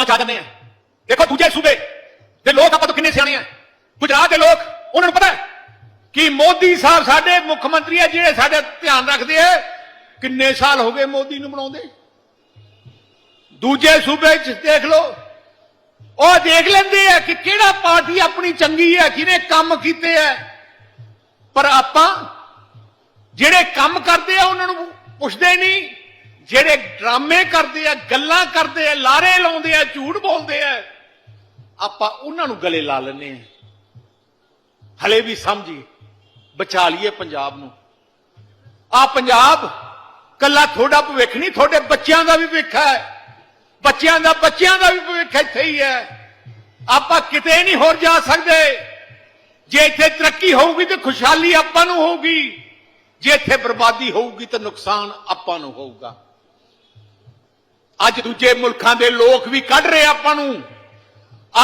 ਗੱਲਾਂ ਕਰ ਦਿੰਦੇ ਆ। ਦੇਖੋ ਦੂਜੇ ਸੂਬੇ ਦੇ ਲੋਕ ਆਪਾਂ ਤੋਂ ਕਿੰਨੇ ਸਿਆਣੇ ਆ। ਗੁਜਰਾਤ ਦੇ ਲੋਕ, ਉਹਨਾਂ ਨੂੰ ਪਤਾ ਕਿ ਮੋਦੀ ਸਾਹਿਬ ਸਾਡੇ ਮੁੱਖ ਮੰਤਰੀ ਆ, ਜਿਹੜੇ ਸਾਡੇ ਧਿਆਨ ਰੱਖਦੇ ਆ। ਕਿੰਨੇ ਸਾਲ ਹੋ ਗਏ ਮੋਦੀ ਨੂੰ ਬਣਾਉਂਦੇ। ਦੂਜੇ ਸੂਬੇ 'ਚ ਦੇਖ ਲਓ, ਉਹ ਦੇਖ ਲੈਂਦੇ ਆ ਕਿ ਕਿਹੜਾ ਪਾਰਟੀ ਆਪਣੀ ਚੰਗੀ ਹੈ, ਕਿਹਨੇ ਕੰਮ ਕੀਤੇ ਆ। ਪਰ ਆਪਾਂ ਜਿਹੜੇ ਕੰਮ ਕਰਦੇ ਆ, ਉਹਨਾਂ ਨੂੰ ਪੁੱਛਦੇ ਨਹੀਂ। ਜਿਹੜੇ ਡਰਾਮੇ ਕਰਦੇ ਆ, ਗੱਲਾਂ ਕਰਦੇ ਆ, ਲਾਰੇ ਲਾਉਂਦੇ ਆ, ਝੂਠ ਬੋਲਦੇ ਆ, ਆਪਾਂ ਉਹਨਾਂ ਨੂੰ ਗਲੇ ਲਾ ਲੈਂਦੇ ਆ। ਹਲੇ ਵੀ ਸਮਝੀ, ਬਚਾ ਲਈਏ ਪੰਜਾਬ ਨੂੰ। ਆ ਪੰਜਾਬ, ਕੱਲਾ ਤੁਹਾਡਾ ਭਵਿੱਖ ਨਹੀਂ, ਤੁਹਾਡੇ ਬੱਚਿਆਂ ਦਾ ਵੀ ਭਵਿੱਖ ਹੈ। ਬੱਚਿਆਂ ਦਾ ਬੱਚਿਆਂ ਦਾ ਵੀ ਭਵਿੱਖ ਇੱਥੇ ਹੀ ਹੈ। ਆਪਾਂ ਕਿਤੇ ਨਹੀਂ ਹੋਰ ਜਾ ਸਕਦੇ। ਜੇ ਇੱਥੇ ਤਰੱਕੀ ਹੋਊਗੀ ਤੇ ਖੁਸ਼ਹਾਲੀ ਆਪਾਂ ਨੂੰ ਹੋਊਗੀ। ਜੇ ਇੱਥੇ ਬਰਬਾਦੀ ਹੋਊਗੀ ਤਾਂ ਨੁਕਸਾਨ ਆਪਾਂ ਨੂੰ ਹੋਊਗਾ। ਅੱਜ ਦੂਜੇ ਮੁਲਕਾਂ ਦੇ ਲੋਕ ਵੀ ਕੱਢ ਰਹੇ ਆਪਾਂ ਨੂੰ।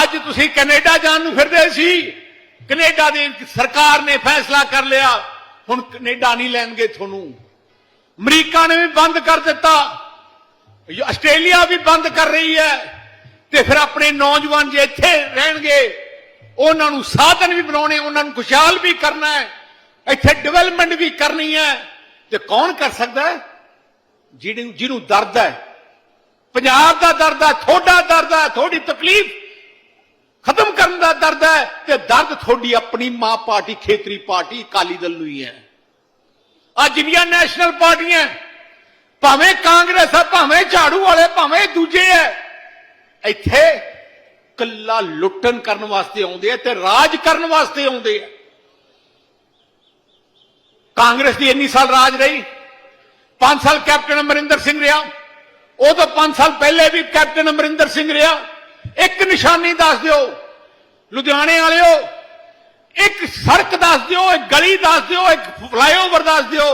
ਅੱਜ ਤੁਸੀਂ ਕੈਨੇਡਾ ਜਾਣ ਨੂੰ ਫਿਰਦੇ ਸੀ। ਕੈਨੇਡਾ ਦੀ ਸਰਕਾਰ ਨੇ ਫੈਸਲਾ ਕਰ ਲਿਆ। ਹੁਣ ਕੈਨੇਡਾ ਨਹੀਂ ਲੈਣਗੇ ਤੁਹਾਨੂੰ। ਅਮਰੀਕਾ ਨੇ ਵੀ ਬੰਦ ਕਰ ਦਿੱਤਾ। ਆਸਟ੍ਰੇਲੀਆ ਵੀ ਬੰਦ ਕਰ ਰਹੀ ਹੈ। ਤੇ ਫਿਰ ਆਪਣੇ ਨੌਜਵਾਨ ਜੇ ਇੱਥੇ ਰਹਿਣਗੇ, ਉਹਨਾਂ ਨੂੰ ਸਾਧਨ ਵੀ ਬਣਾਉਣੇ, ਉਹਨਾਂ ਨੂੰ ਖੁਸ਼ਹਾਲ ਵੀ ਕਰਨਾ ਹੈ। ਇੱਥੇ ਡਿਵੈਲਪਮੈਂਟ ਵੀ ਕਰਨੀ ਹੈ। ਤੇ ਕੌਣ ਕਰ ਸਕਦਾ ਹੈ? ਜਿਹਨੂੰ ਜਿਹਨੂੰ ਦਰਦ ਹੈ। ਪੰਜਾਬ ਦਾ ਦਰਦ ਹੈ, ਤੁਹਾਡਾ ਦਰਦ ਹੈ, ਤੁਹਾਡੀ ਤਕਲੀਫ ਖਤਮ ਕਰਨ ਦਾ ਦਰਦ ਹੈ ਤੇ ਦਰਦ ਤੁਹਾਡੀ ਆਪਣੀ ਮਾਂ ਪਾਰਟੀ, ਖੇਤਰੀ ਪਾਰਟੀ, ਅਕਾਲੀ ਦਲ ਨੂੰ ਹੀ ਹੈ। ਆ ਜਿੰਨੀਆਂ ਨੈਸ਼ਨਲ ਪਾਰਟੀਆਂ ਭਾਵੇਂ ਕਾਂਗਰਸ ਹੈ, ਭਾਵੇਂ ਝਾੜੂ ਵਾਲੇ, ਭਾਵੇਂ ਦੂਜੇ ਹੈ, ਇੱਥੇ ਕੱਲਾ ਲੁੱਟਣ ਕਰਨ ਵਾਸਤੇ ਆਉਂਦੇ ਆ ਤੇ ਰਾਜ ਕਰਨ ਵਾਸਤੇ ਆਉਂਦੇ ਆ ਕਾਂਗਰਸ ਦੀ ਇੰਨੀ ਸਾਲ ਰਾਜ ਰਹੀ 5 ਸਾਲ ਕੈਪਟਨ ਅਮਰਿੰਦਰ ਸਿੰਘ ਰਿਹਾ ਉਹ ਤੋਂ 5 ਸਾਲ ਪਹਿਲੇ ਵੀ ਕੈਪਟਨ ਅਮਰਿੰਦਰ ਸਿੰਘ ਰਿਹਾ। ਇੱਕ ਨਿਸ਼ਾਨੀ ਦੱਸ ਦਿਓ, ਲੁਧਿਆਣੇ ਵਾਲਿਓ, ਇੱਕ ਸੜਕ ਦੱਸ ਦਿਓ, ਇੱਕ ਗਲੀ ਦੱਸ ਦਿਓ, ਇੱਕ ਫਲਾਈਓਵਰ ਦੱਸ ਦਿਓ,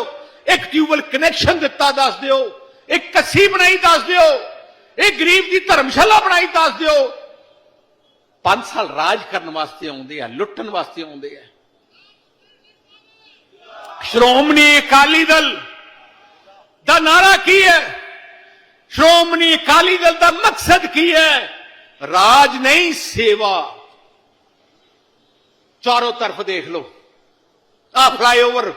ਇੱਕ ਟਿਊਬਲ ਕਨੈਕਸ਼ਨ ਦਿੱਤਾ ਦੱਸ ਦਿਓ, ਇੱਕ ਕੱਸੀ ਬਣਾਈ ਦੱਸ ਦਿਓ ਇਹ ਗਰੀਬ ਦੀ ਧਰਮਸ਼ਾਲਾ ਬਣਾਈ ਦੱਸ ਦਿਓ। 5 ਸਾਲ ਰਾਜ ਕਰਨ ਵਾਸਤੇ ਆਉਂਦੇ ਆ, ਲੁੱਟਣ ਵਾਸਤੇ ਆਉਂਦੇ ਆ। ਸ਼੍ਰੋਮਣੀ ਅਕਾਲੀ ਦਲ ਦਾ ਨਾਰਾ ਕੀ ਹੈ? ਸ਼੍ਰੋਮਣੀ ਅਕਾਲੀ ਦਲ ਦਾ ਮਕਸਦ ਕੀ ਹੈ? ਰਾਜ ਨਹੀਂ, ਸੇਵਾ। ਚਾਰੋਂ ਤਰਫ ਦੇਖ ਲਓ। ਆ ਫਲਾਈਓਵਰ,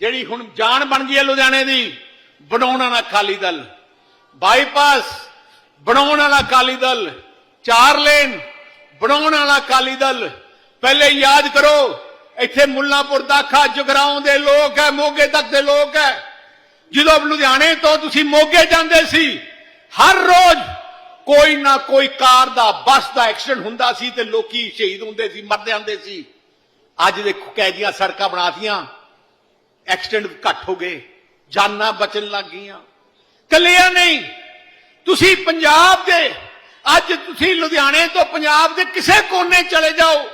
ਜਿਹੜੀ ਹੁਣ ਜਾਨ ਬਣ ਗਈ ਹੈ ਲੁਧਿਆਣੇ ਦੀ, ਬਣਾਉਣ ਵਾਲਾ ਅਕਾਲੀ ਦਲ। ਬਾਈਪਾਸ, ਬਣਾਉਣ ਵਾਲਾ ਅਕਾਲੀ ਦਲ। ਚਾਰ ਲੇਨ, ਬਣਾਉਣ ਵਾਲਾ ਅਕਾਲੀ ਦਲ। ਪਹਿਲੇ ਯਾਦ ਕਰੋ, ਇੱਥੇ ਮੁੱਲਾਪੁਰ ਦਾਖਾ ਜਗਰਾਉਂ ਦੇ ਲੋਕ ਹੈ, ਮੋਗੇ ਤੱਕ ਦੇ ਲੋਕ ਹੈ। ਜਦੋਂ ਲੁਧਿਆਣੇ ਤੋਂ ਤੁਸੀਂ ਮੋਗੇ ਜਾਂਦੇ ਸੀ, ਹਰ ਰੋਜ਼ ਕੋਈ ਨਾ ਕੋਈ ਕਾਰ ਦਾ, ਬੱਸ ਦਾ ਐਕਸੀਡੈਂਟ ਹੁੰਦਾ ਸੀ ਤੇ ਲੋਕੀ ਸ਼ਹੀਦ ਹੁੰਦੇ ਸੀ ਮਰਦੇ ਜਾਂਦੇ ਸੀ। ਅੱਜ ਦੇਖੋ ਕੈਦੀਆਂ ਸੜਕਾਂ ਬਣਾਤੀਆਂ ਐਕਸੀਡੈਂਟ ਘੱਟ ਹੋ ਗਏ, ਜਾਨਾਂ ਬਚਣ ਲੱਗ ਗਈਆਂ। ਕੱਲਿਆਂ ਨਹੀਂ, ਤੁਸੀਂ ਪੰਜਾਬ ਦੇ, ਅੱਜ ਤੁਸੀਂ ਲੁਧਿਆਣੇ ਤੋਂ ਪੰਜਾਬ ਦੇ ਕਿਸੇ ਕੋਨੇ ਚਲੇ ਜਾਓ,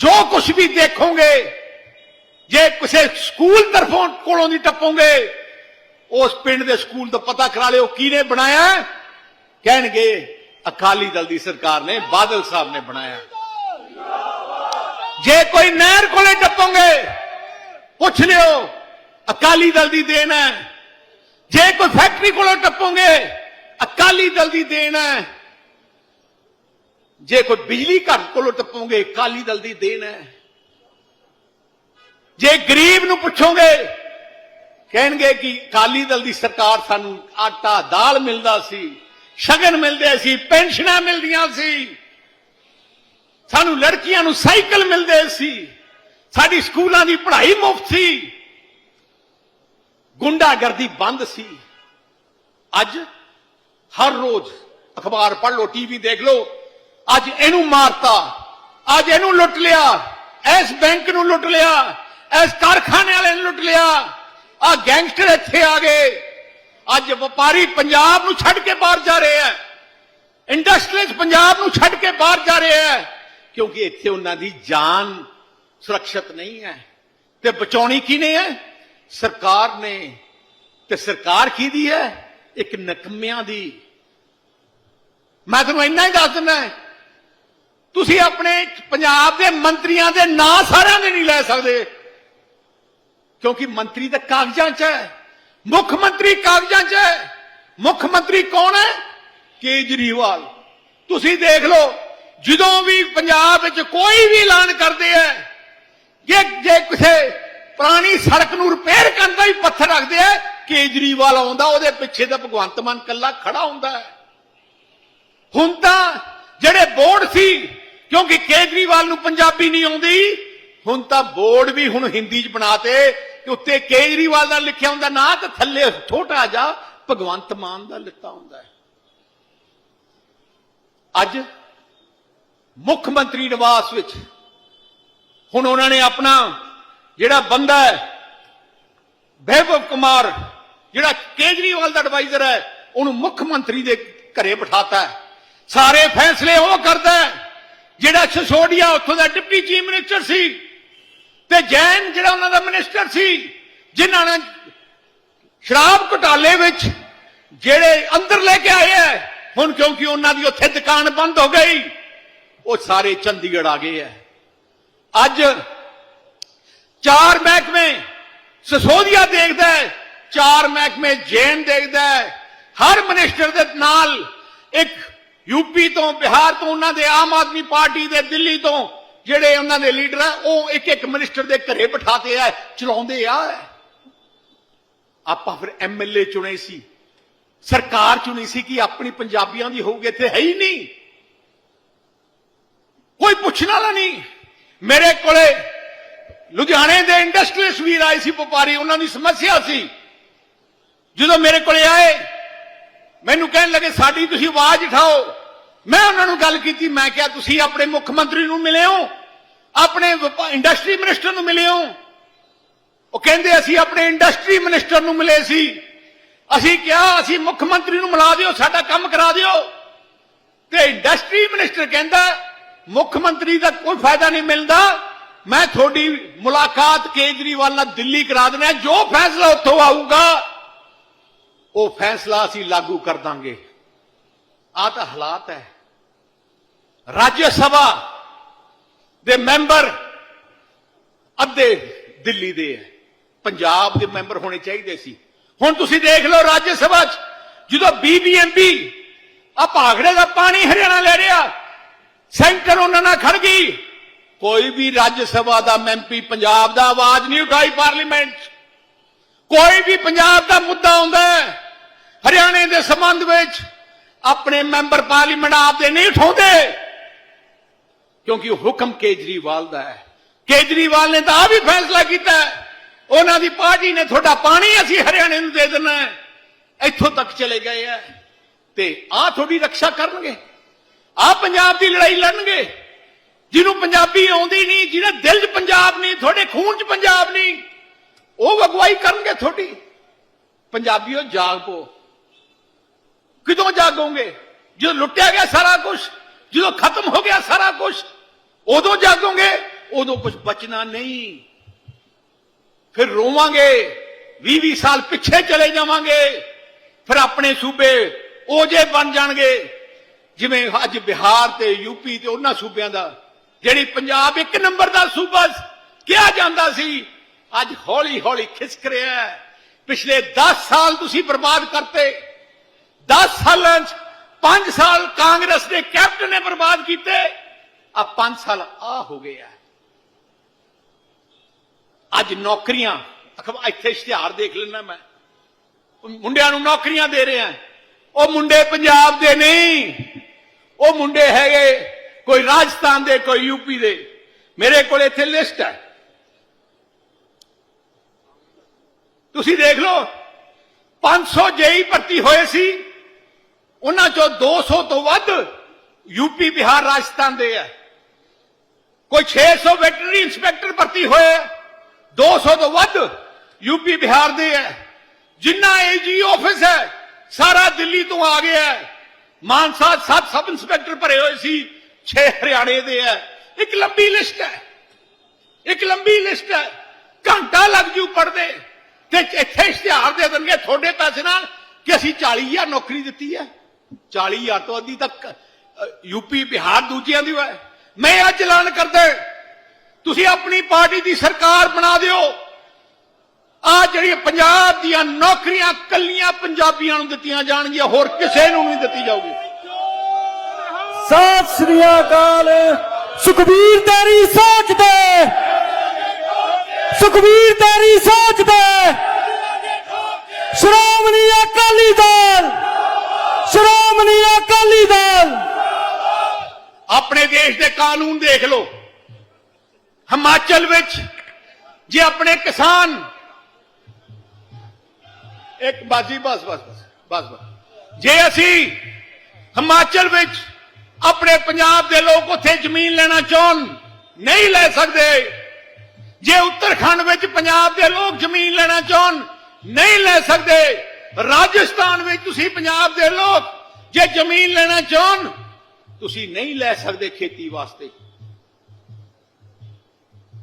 ਜੋ ਕੁਝ ਵੀ ਦੇਖੋਗੇ, ਜੇ ਕਿਸੇ ਸਕੂਲ ਤਰਫੋਂ ਕੋਲੋਂ ਦੀ ਟੱਪੋਗੇ ਉਸ ਪਿੰਡ ਦੇ ਸਕੂਲ ਦਾ ਪਤਾ ਕਰਾ ਲਿਓ ਕਿਹਨੇ ਬਣਾਇਆ? ਕਹਿਣਗੇ, ਅਕਾਲੀ ਦਲ ਦੀ ਸਰਕਾਰ ਨੇ, ਬਾਦਲ ਸਾਹਿਬ ਨੇ ਬਣਾਇਆ। ਜੇ ਕੋਈ ਨਹਿਰ ਕੋਲੇ ਟੱਪੋਗੇ, ਪੁੱਛ ਲਿਓ, ਅਕਾਲੀ ਦਲ ਦੀ ਦੇਣ ਹੈ। ਜੇ ਕੋਈ ਫੈਕਟਰੀ ਕੋਲੋਂ ਟੱਪੋਗੇ, ਅਕਾਲੀ ਦਲ ਦੀ ਦੇਣ ਹੈ। ਜੇ ਕੋਈ ਬਿਜਲੀ ਘਰ ਕੋਲੋਂ ਟੱਪੋਗੇ, ਅਕਾਲੀ ਦਲ ਦੀ ਦੇਣ ਹੈ। ਜੇ ਗਰੀਬ ਨੂੰ ਪੁੱਛੋਗੇ ਕਹਿਣਗੇ ਕਿ ਅਕਾਲੀ ਦਲ ਦੀ ਸਰਕਾਰ ਸਾਨੂੰ ਆਟਾ, ਦਾਲ ਮਿਲਦਾ ਸੀ, ਸ਼ਗਨ ਮਿਲਦੇ ਸੀ, ਪੈਨਸ਼ਨਾਂ ਮਿਲਦੀਆਂ ਸੀ। ਸਾਨੂੰ ਲੜਕੀਆਂ ਨੂੰ ਸਾਈਕਲ ਮਿਲਦੇ ਸੀ। ਸਾਡੀ ਸਕੂਲਾਂ ਦੀ ਪੜ੍ਹਾਈ ਮੁਫਤ ਸੀ। ਗੁੰਡਾਗਰਦੀ ਬੰਦ ਸੀ। ਅੱਜ ਹਰ ਰੋਜ਼ ਅਖਬਾਰ ਪੜ੍ਹ ਲਓ, ਟੀਵੀ ਦੇਖ ਲਓ। ਅੱਜ ਇਹਨੂੰ ਮਾਰਤਾ, ਅੱਜ ਇਹਨੂੰ ਲੁੱਟ ਲਿਆ, ਇਸ ਬੈਂਕ ਨੂੰ ਲੁੱਟ ਲਿਆ, ਇਸ ਕਾਰਖਾਨੇ ਵਾਲੇ ਨੂੰ ਲੁੱਟ ਲਿਆ। ਆ ਗੈਂਗਸਟਰ ਇੱਥੇ ਆ ਗਏ। ਅੱਜ ਵਪਾਰੀ ਪੰਜਾਬ ਨੂੰ ਛੱਡ ਕੇ ਬਾਹਰ ਜਾ ਰਹੇ ਹੈ। ਇੰਡਸਟਰੀਜ਼ ਪੰਜਾਬ ਨੂੰ ਛੱਡ ਕੇ ਬਾਹਰ ਜਾ ਰਹੇ ਹੈ। ਕਿਉਂਕਿ ਇੱਥੇ ਉਹਨਾਂ ਦੀ ਜਾਨ ਸੁਰੱਖਿਅਤ ਨਹੀਂ ਹੈ। ਤੇ ਬਚਾਉਣੀ ਕਿਹਨੇ ਹੈ? ਸਰਕਾਰ ਨੇ। ਤੇ ਸਰਕਾਰ ਕਿਹਦੀ ਹੈ? ਇੱਕ ਨਕਮਿਆਂ ਦੀ। ਮੈਂ ਤੁਹਾਨੂੰ ਇੰਨਾ ਹੀ ਦੱਸ ਦਿੰਦਾ ਤੁਸੀਂ ਆਪਣੇ ਪੰਜਾਬ ਦੇ ਮੰਤਰੀਆਂ ਦੇ ਨਾਂ ਸਾਰਿਆਂ ਦੇ ਨਹੀਂ ਲੈ ਸਕਦੇ। ਕਿਉਂਕਿ ਮੰਤਰੀ ਤਾਂ ਕਾਗਜ਼ਾਂ 'ਚ ਹੈ। ਮੁੱਖ ਮੰਤਰੀ ਕਾਗਜ਼ਾਂ 'ਚ ਹੈ। ਮੁੱਖ ਮੰਤਰੀ ਕੌਣ ਹੈ? ਕੇਜਰੀਵਾਲ। ਤੁਸੀਂ ਦੇਖ ਲਓ, ਜਦੋਂ ਵੀ ਪੰਜਾਬ ਵਿੱਚ ਕੋਈ ਵੀ ਐਲਾਨ ਕਰਦੇ ਆ, ਜੇ ਜੇ ਕਿਸੇ ਪੁਰਾਣੀ ਸੜਕ ਨੂੰ ਰਿਪੇਅਰ ਕਰਨ ਦਾ ਵੀ ਪੱਥਰ ਰੱਖਦੇ ਆ, ਕੇਜਰੀਵਾਲ ਆਉਂਦਾ, ਉਹਦੇ ਪਿੱਛੇ ਤਾਂ ਭਗਵੰਤ ਮਾਨ ਕੱਲਾ ਖੜਾ ਹੁੰਦਾ ਹੈ। ਹੁਣ ਤਾਂ ਜਿਹੜੇ ਬੋਰਡ ਸੀ, ਕਿਉਂਕਿ ਕੇਜਰੀਵਾਲ ਨੂੰ ਪੰਜਾਬੀ ਨਹੀਂ ਆਉਂਦੀ, ਹੁਣ ਤਾਂ ਬੋਰਡ ਵੀ ਹੁਣ ਹਿੰਦੀ 'ਚ ਬਣਾਤੇ ਕਿ ਉੱਤੇ ਕੇਜਰੀਵਾਲ ਦਾ ਲਿਖਿਆ ਹੁੰਦਾ, ਨਾ ਤੇ ਥੱਲੇ ਛੋਟਾ ਜਾ ਭਗਵੰਤ ਮਾਨ ਦਾ ਲਿਖਤਾ ਹੁੰਦਾ ਅੱਜ ਮੁੱਖ ਮੰਤਰੀ ਨਿਵਾਸ ਵਿੱਚ ਹੁਣ ਉਹਨਾਂ ਨੇ ਆਪਣਾ ਜਿਹੜਾ ਬੰਦਾ ਹੈ, ਵੈਭਵ ਕੁਮਾਰ, ਜਿਹੜਾ ਕੇਜਰੀਵਾਲ ਦਾ ਐਡਵਾਈਜ਼ਰ ਹੈ, ਉਹਨੂੰ ਮੁੱਖ ਮੰਤਰੀ ਦੇ ਘਰੇ ਬਿਠਾਤਾ ਹੈ। ਸਾਰੇ ਫੈਸਲੇ ਉਹ ਕਰਦਾ ਹੈ, ਜਿਹੜਾ ਸਿਸੋਡੀਆ ਉੱਥੋਂ ਦਾ ਡਿਪਟੀ ਚੀਫ ਮਿਨਿਸਟਰ ਸੀ ਤੇ ਜੈਨ ਜਿਹੜਾ ਉਹਨਾਂ ਦਾ ਮਿਨਿਸਟਰ ਸੀ, ਜਿਨ੍ਹਾਂ ਨੇ ਸ਼ਰਾਬ ਘੁਟਾਲੇ ਵਿੱਚ ਜਿਹੜੇ ਅੰਦਰ ਲੈ ਕੇ ਆਏ ਹੈ ਹੁਣ ਕਿਉਂਕਿ ਉਹਨਾਂ ਦੀ ਉੱਥੇ ਦੁਕਾਨ ਬੰਦ ਹੋ ਗਈ, ਉਹ ਸਾਰੇ ਚੰਡੀਗੜ੍ਹ ਆ ਗਏ ਹੈ ਅੱਜ ਚਾਰ ਮਹਿਕਮੇ ਸਸੋਦੀਆ ਦੇਖਦਾ ਹੈ, ਚਾਰ ਮਹਿਕਮੇ ਜੇਨ ਦੇਖਦਾ ਹੈ, ਹਰ ਮਿਨਿਸਟਰ ਦੇ ਨਾਲ ਇੱਕ ਯੂਪੀ ਤੋਂ, ਬਿਹਾਰ ਤੋਂ, ਉਹਨਾਂ ਦੇ ਆਮ ਆਦਮੀ ਪਾਰਟੀ ਦੇ, ਦਿੱਲੀ ਤੋਂ ਜਿਹੜੇ ਉਹਨਾਂ ਦੇ ਲੀਡਰ ਆ, ਉਹ ਇੱਕ ਇੱਕ ਮਿਨਿਸਟਰ ਦੇ ਘਰੇ ਬਿਠਾਤੇ ਆ, ਚਲਾਉਂਦੇ ਆ। ਆਪਾਂ ਫਿਰ ਐਮਐਲਏ ਚੁਣੇ ਸੀ। ਸਰਕਾਰ ਚੁਣੀ ਸੀ ਕਿ ਆਪਣੀ ਪੰਜਾਬੀਆਂ ਦੀ ਹੋਊਗੀ, ਇੱਥੇ ਹੈ ਹੀ ਨਹੀਂ। ਕੋਈ ਪੁੱਛਣ ਵਾਲਾ ਨਹੀਂ। ਮੇਰੇ ਕੋਲੇ ਲੁਧਿਆਣੇ ਦੇ ਇੰਡਸਟਰੀਅਲਿਸਟ ਵੀਰ ਆਏ ਸੀ ਵਪਾਰੀ, ਉਹਨਾਂ ਦੀ ਸਮੱਸਿਆ ਸੀ। ਜਦੋਂ ਮੇਰੇ ਕੋਲੇ ਆਏ, ਮੈਨੂੰ ਕਹਿਣ ਲੱਗੇ, ਸਾਡੀ ਤੁਸੀਂ ਆਵਾਜ਼ ਉਠਾਓ। ਮੈਂ ਉਹਨਾਂ ਨੂੰ ਗੱਲ ਕੀਤੀ, ਮੈਂ ਕਿਹਾ, ਤੁਸੀਂ ਆਪਣੇ ਮੁੱਖ ਮੰਤਰੀ ਨੂੰ ਮਿਲੇ ਹੋ, ਆਪਣੇ ਇੰਡਸਟਰੀ ਮਿਨਿਸਟਰ ਨੂੰ ਮਿਲੇ ਹੋ। ਉਹ ਕਹਿੰਦੇ, ਅਸੀਂ ਆਪਣੇ ਇੰਡਸਟਰੀ ਮਿਨਿਸਟਰ ਨੂੰ ਮਿਲੇ ਸੀ। ਅਸੀਂ ਕਿਹਾ, ਅਸੀਂ ਮੁੱਖ ਮੰਤਰੀ ਨੂੰ ਮਿਲਾ ਦਿਓ, ਸਾਡਾ ਕੰਮ ਕਰਾ ਦਿਓ। ਤੇ ਇੰਡਸਟਰੀ ਮਿਨਿਸਟਰ ਕਹਿੰਦਾ, ਮੁੱਖ ਮੰਤਰੀ ਦਾ ਕੋਈ ਫਾਇਦਾ ਨਹੀਂ ਮਿਲਦਾ। ਮੈਂ ਤੁਹਾਡੀ ਮੁਲਾਕਾਤ ਕੇਜਰੀਵਾਲ ਨਾਲ ਦਿੱਲੀ ਕਰਾ ਦੇਣਾ ਜੋ ਫੈਸਲਾ ਉੱਥੋਂ ਆਊਗਾ, ਉਹ ਫੈਸਲਾ ਅਸੀਂ ਲਾਗੂ ਕਰ ਦਾਂਗੇ। ਆ ਤਾਂ ਹਾਲਾਤ ਹੈ। ਰਾਜ ਸਭਾ ਦੇ ਮੈਂਬਰ ਅੱਧੇ ਦਿੱਲੀ ਦੇ ਹੈ। ਪੰਜਾਬ ਦੇ ਮੈਂਬਰ ਹੋਣੇ ਚਾਹੀਦੇ ਸੀ। ਹੁਣ ਤੁਸੀਂ ਦੇਖ ਲਓ ਰਾਜ ਸਭਾ 'ਚ ਜਦੋਂ ਬੀਬੀਐਮਬੀ ਆ ਭਾਗੜੇ ਦਾ ਪਾਣੀ ਹਰਿਆਣਾ ਲੈ ਰਿਹਾ, ਸੈਂਟਰ ਉਹਨਾਂ ਨਾਲ ਖੜ ਗਈ। ਕੋਈ ਵੀ ਰਾਜ ਸਭਾ ਦਾ ਐਮਪੀ ਪੰਜਾਬ ਦਾ ਆਵਾਜ਼ ਨਹੀਂ ਉਠਾਈ ਪਾਰਲੀਮੈਂਟ 'ਚ। ਕੋਈ ਵੀ ਪੰਜਾਬ ਦਾ ਮੁੱਦਾ ਆਉਂਦਾ ਹਰਿਆਣੇ ਦੇ ਸੰਬੰਧ ਵਿੱਚ ਆਪਣੇ ਮੈਂਬਰ ਪਾਰਲੀਮੈਂਟ ਆਪਦੇ ਨਹੀਂ ਉਠਾਉਂਦੇ। ਕਿਉਂਕਿ ਉਹ ਹੁਕਮ ਕੇਜਰੀਵਾਲ ਦਾ ਹੈ। ਕੇਜਰੀਵਾਲ ਨੇ ਤਾਂ ਆ ਵੀ ਫੈਸਲਾ ਕੀਤਾ ਹੈ। ਉਹਨਾਂ ਦੀ ਪਾਰਟੀ ਨੇ ਤੁਹਾਡਾ ਪਾਣੀ ਅਸੀਂ ਹਰਿਆਣੇ ਨੂੰ ਦੇ ਦੇਣਾ ਹੈ। ਇੱਥੋਂ ਤੱਕ ਚਲੇ ਗਏ ਆ ਤੇ ਆ ਤੁਹਾਡੀ ਰੱਖਿਆ ਕਰਨਗੇ। ਆ ਪੰਜਾਬ ਦੀ ਲੜਾਈ ਲੜਨਗੇ। ਜਿਹਨੂੰ ਪੰਜਾਬੀ ਆਉਂਦੀ ਨਹੀਂ, ਜਿਹਦੇ ਦਿਲ 'ਚ ਪੰਜਾਬ ਨਹੀਂ, ਤੁਹਾਡੇ ਖੂਨ 'ਚ ਪੰਜਾਬ ਨਹੀਂ, ਉਹ ਅਗਵਾਈ ਕਰਨਗੇ ਤੁਹਾਡੀ। ਪੰਜਾਬੀਓ ਜਾਗ ਪੋ ਕਿਦੋਂ ਜਾਗੋਗੇ? ਜਦੋਂ ਲੁੱਟਿਆ ਗਿਆ ਸਾਰਾ ਕੁਝ ਜਦੋਂ ਖਤਮ ਹੋ ਗਿਆ ਸਾਰਾ ਕੁਝ ਉਦੋਂ ਜਾਗੋਗੇ? ਉਦੋਂ ਕੁਝ ਬਚਣਾ ਨਹੀਂ। ਫਿਰ ਰੋਵਾਂਗੇ 20-20 ਸਾਲ ਪਿੱਛੇ ਚਲੇ ਜਾਵਾਂਗੇ। ਫਿਰ ਆਪਣੇ ਸੂਬੇ ਉਹ ਜੇ ਬਣ ਜਾਣਗੇ। ਜਿਵੇਂ ਅੱਜ ਬਿਹਾਰ ਤੇ ਯੂਪੀ ਤੇ ਉਹਨਾਂ ਸੂਬਿਆਂ ਦਾ, ਜਿਹੜੀ ਪੰਜਾਬ ਇੱਕ ਨੰਬਰ ਦਾ ਸੂਬਾ ਕਿਹਾ ਜਾਂਦਾ ਸੀ, ਅੱਜ ਹੌਲੀ ਹੌਲੀ ਖਿਸਕ ਰਿਹਾ ਹੈ। ਪਿਛਲੇ 10 ਸਾਲ ਤੁਸੀਂ ਬਰਬਾਦ ਕਰਤੇ। 10 ਸਾਲਾਂ ਚ 5 ਸਾਲ ਕਾਂਗਰਸ ਦੇ ਕੈਪਟਨ ਨੇ ਬਰਬਾਦ ਕੀਤੇ ਆ 5 ਸਾਲ ਆ ਹੋ ਗਏ ਆ। ਅੱਜ ਨੌਕਰੀਆਂ ਅਖਬਾਰ ਇੱਥੇ ਇਸ਼ਤਿਹਾਰ ਦੇਖ ਲੈਣਾ ਮੈਂ। ਮੁੰਡਿਆਂ ਨੂੰ ਨੌਕਰੀਆਂ ਦੇ ਰਹੇ ਆ। ਉਹ ਮੁੰਡੇ ਪੰਜਾਬ ਦੇ ਨਹੀਂ, ਉਹ ਮੁੰਡੇ ਹੈਗੇ ਕੋਈ ਰਾਜਸਥਾਨ ਦੇ, ਕੋਈ ਯੂਪੀ ਦੇ। ਮੇਰੇ ਕੋਲ ਇੱਥੇ ਲਿਸਟ ਹੈ। ਤੁਸੀਂ ਦੇਖ ਲਓ 500 ਜੇਈ ਭਰਤੀ ਹੋਏ ਸੀ। ਉਹਨਾਂ ਚੋਂ 200 ਤੋਂ ਵੱਧ ਯੂਪੀ, ਬਿਹਾਰ, ਰਾਜਸਥਾਨ ਦੇ ਆ। ਕੋਈ 600 ਵੈਟਰਨਰੀ ਇੰਸਪੈਕਟਰ ਭਰਤੀ ਹੋਏ 200 ਤੋਂ ਵੱਧ ਯੂਪੀ, ਬਿਹਾਰ ਦੇ ਹੈ ਜਿੰਨਾ ਏਜੀ ਆਫਿਸ ਹੈ, ਸਾਰਾ ਦਿੱਲੀ ਤੋਂ ਆ ਗਿਆ ਮਾਨਸਾ ਸੱਤ ਸਬ ਇੰਸਪੈਕਟਰ ਭਰੇ ਹੋਏ ਸੀ 6 ਹਰਿਆਣੇ ਦੇ ਹੈ ਇੱਕ ਲੰਬੀ ਲਿਸਟ ਹੈ। ਇੱਕ ਲੰਬੀ ਲਿਸਟ ਹੈ। ਘੰਟਾ ਲੱਗ ਜੂ ਪੜਦੇ ਤੇ ਇੱਥੇ ਇਸ਼ਤਿਹਾਰ ਦੇ ਦੇਣਗੇ ਤੁਹਾਡੇ ਪੈਸੇ ਨਾਲ ਕਿ ਅਸੀਂ 40000 ਨੌਕਰੀ ਦਿੱਤੀ ਹੈ। 40000 ਤੋਂ ਅੱਧੀ ਤੱਕ ਯੂਪੀ, ਬਿਹਾਰ ਦੂਜਿਆਂ ਦੀ ਹੈ ਮੈਂ ਅੱਜ ਐਲਾਨ ਕਰਦਾ ਤੁਸੀਂ ਆਪਣੀ ਪਾਰਟੀ ਦੀ ਸਰਕਾਰ ਬਣਾ ਦਿਓ। ਆ ਜਿਹੜੀਆਂ ਪੰਜਾਬ ਦੀਆਂ ਨੌਕਰੀਆਂ ਕੱਲੀਆਂ ਪੰਜਾਬੀਆਂ ਨੂੰ ਦਿੱਤੀਆਂ ਜਾਣਗੀਆਂ, ਹੋਰ ਕਿਸੇ ਨੂੰ ਨਹੀਂ ਦਿੱਤੀ ਜਾਊਗੀ। ਸਤਿ ਸ੍ਰੀ ਅਕਾਲ। ਸੁਖਬੀਰ ਤੇਰੀ ਸੋਚ ਦੇ ਸੁਖਬੀਰ ਤੇਰੀ ਸੋਚ ਦੇ ਸ਼੍ਰੋਮਣੀ ਅਕਾਲੀ ਦਲ। ਸ਼੍ਰੋਮਣੀ ਅਕਾਲੀ ਦਲ। ਆਪਣੇ ਦੇਸ਼ ਦੇ ਕਾਨੂੰਨ ਦੇਖ ਲਓ। ਹਿਮਾਚਲ ਵਿੱਚ ਜੇ ਆਪਣੇ ਕਿਸਾਨ ਇੱਕ ਬਾਜੀ, ਬਸ ਬਸ ਬਸ ਬਸ ਬਸ। ਜੇ ਅਸੀਂ ਹਿਮਾਚਲ ਵਿੱਚ ਆਪਣੇ ਪੰਜਾਬ ਦੇ ਲੋਕ ਉੱਥੇ ਜ਼ਮੀਨ ਲੈਣਾ ਚਾਹਣ, ਨਹੀਂ ਲੈ ਸਕਦੇ। ਜੇ ਉੱਤਰਾਖੰਡ ਵਿੱਚ ਪੰਜਾਬ ਦੇ ਲੋਕ ਜ਼ਮੀਨ ਲੈਣਾ ਚਾਹਣ, ਨਹੀਂ ਲੈ ਸਕਦੇ। ਰਾਜਸਥਾਨ ਵਿੱਚ ਤੁਸੀਂ ਪੰਜਾਬ ਦੇ ਲੋਕ ਜੇ ਜ਼ਮੀਨ ਲੈਣਾ ਚਾਹਣ ਤੁਸੀਂ ਨਹੀਂ ਲੈ ਸਕਦੇ ਖੇਤੀ ਵਾਸਤੇ।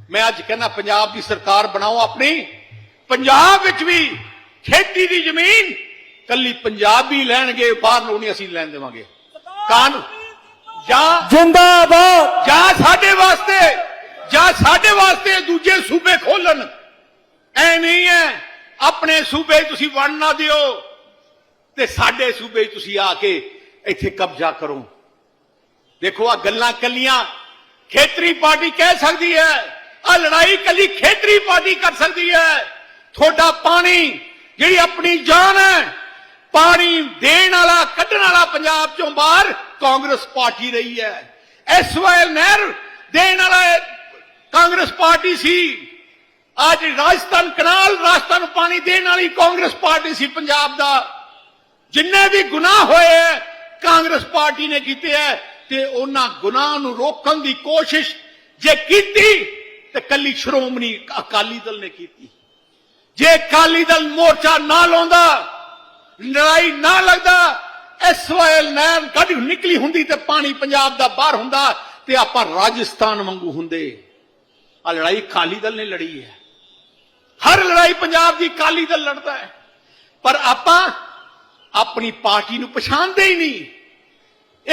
ਮੈਂ ਅੱਜ ਕਹਿੰਦਾ ਪੰਜਾਬ ਦੀ ਸਰਕਾਰ ਬਣਾਓ ਆਪਣੀ। ਪੰਜਾਬ ਵਿੱਚ ਵੀ ਖੇਤੀ ਦੀ ਜ਼ਮੀਨ ਕੱਲੀ ਪੰਜਾਬੀ ਲੈਣਗੇ ਬਾਹਰ ਨੂੰ ਨਹੀਂ ਅਸੀਂ ਲੈਣ ਦੇਵਾਂਗੇ। ਕਾਨ ਜਾਂ ਜਿੰਦਾਬਾਦ! ਜਾਂ ਸਾਡੇ ਵਾਸਤੇ ਜਾਂ ਸਾਡੇ ਵਾਸਤੇ ਦੂਜੇ ਸੂਬੇ ਖੋਲਣ। ਐ ਨਹੀਂ ਹੈ ਆਪਣੇ ਸੂਬੇ ਤੁਸੀਂ ਵੰਡ ਨਾ ਦਿਓ ਤੇ ਸਾਡੇ ਸੂਬੇ ਤੁਸੀਂ ਆ ਕੇ ਇੱਥੇ ਕਬਜ਼ਾ ਕਰੋ। ਦੇਖੋ ਆ ਗੱਲਾਂ ਕੱਲੀਆਂ ਖੇਤਰੀ ਪਾਰਟੀ ਕਹਿ ਸਕਦੀ ਹੈ ਆ ਲੜਾਈ ਕੱਲੀ ਖੇਤਰੀ ਪਾਰਟੀ ਕਰ ਸਕਦੀ ਹੈ। ਤੁਹਾਡਾ ਪਾਣੀ, ਜਿਹੜੀ ਆਪਣੀ ਜਾਨ ਹੈ, ਪਾਣੀ ਦੇਣ ਵਾਲਾ, ਕੱਢਣ ਵਾਲਾ ਪੰਜਾਬ ਚੋਂ ਬਾਹਰ ਕਾਂਗਰਸ ਪਾਰਟੀ ਰਹੀ ਹੈ। ਐਸਵਾਈਐਲ ਨਹਿਰ ਦੇਣ ਵਾਲਾ ਕਾਂਗਰਸ ਪਾਰਟੀ ਸੀ। ਅੱਜ ਰਾਜਸਥਾਨ ਕਨਾਲ ਰਾਜਸਥਾਨ ਨੂੰ ਪਾਣੀ ਦੇਣ ਵਾਲੀ ਕਾਂਗਰਸ ਪਾਰਟੀ ਸੀ ਪੰਜਾਬ ਦਾ। ਜਿੰਨੇ ਵੀ ਗੁਨਾਹ ਹੋਏ ਹੈ, ਕਾਂਗਰਸ ਪਾਰਟੀ ਨੇ ਕੀਤੇ ਹੈ ਤੇ ਉਹਨਾਂ ਗੁਨਾਹ ਨੂੰ ਰੋਕਣ ਦੀ ਕੋਸ਼ਿਸ਼ ਜੇ ਕੀਤੀ ਤੇ ਕੱਲੀ ਸ਼੍ਰੋਮਣੀ ਅਕਾਲੀ ਦਲ ਨੇ ਕੀਤੀ। ਜੇ ਅਕਾਲੀ ਦਲ ਮੋਰਚਾ ਨਾ ਲਾਉਂਦਾ ਲੜਾਈ ਨਾ ਲੱਗਦਾ ਐਸਵਾਈਐਲ ਨਹਿਰ ਕੱਢ ਨਿਕਲੀ ਹੁੰਦੀ ਤੇ ਪਾਣੀ ਪੰਜਾਬ ਦਾ ਬਾਹਰ ਹੁੰਦਾ ਤੇ ਆਪਾਂ ਰਾਜਸਥਾਨ ਵਾਂਗੂ ਹੁੰਦੇ। ਆ ਲੜਾਈ ਅਕਾਲੀ ਦਲ ਨੇ ਲੜੀ ਹੈ ਹਰ ਲੜਾਈ ਪੰਜਾਬ ਦੀ ਅਕਾਲੀ ਦਲ ਲੜਦਾ ਹੈ। ਪਰ ਆਪਾਂ ਆਪਣੀ ਪਾਰਟੀ ਨੂੰ ਪਛਾਣਦੇ ਹੀ ਨਹੀਂ।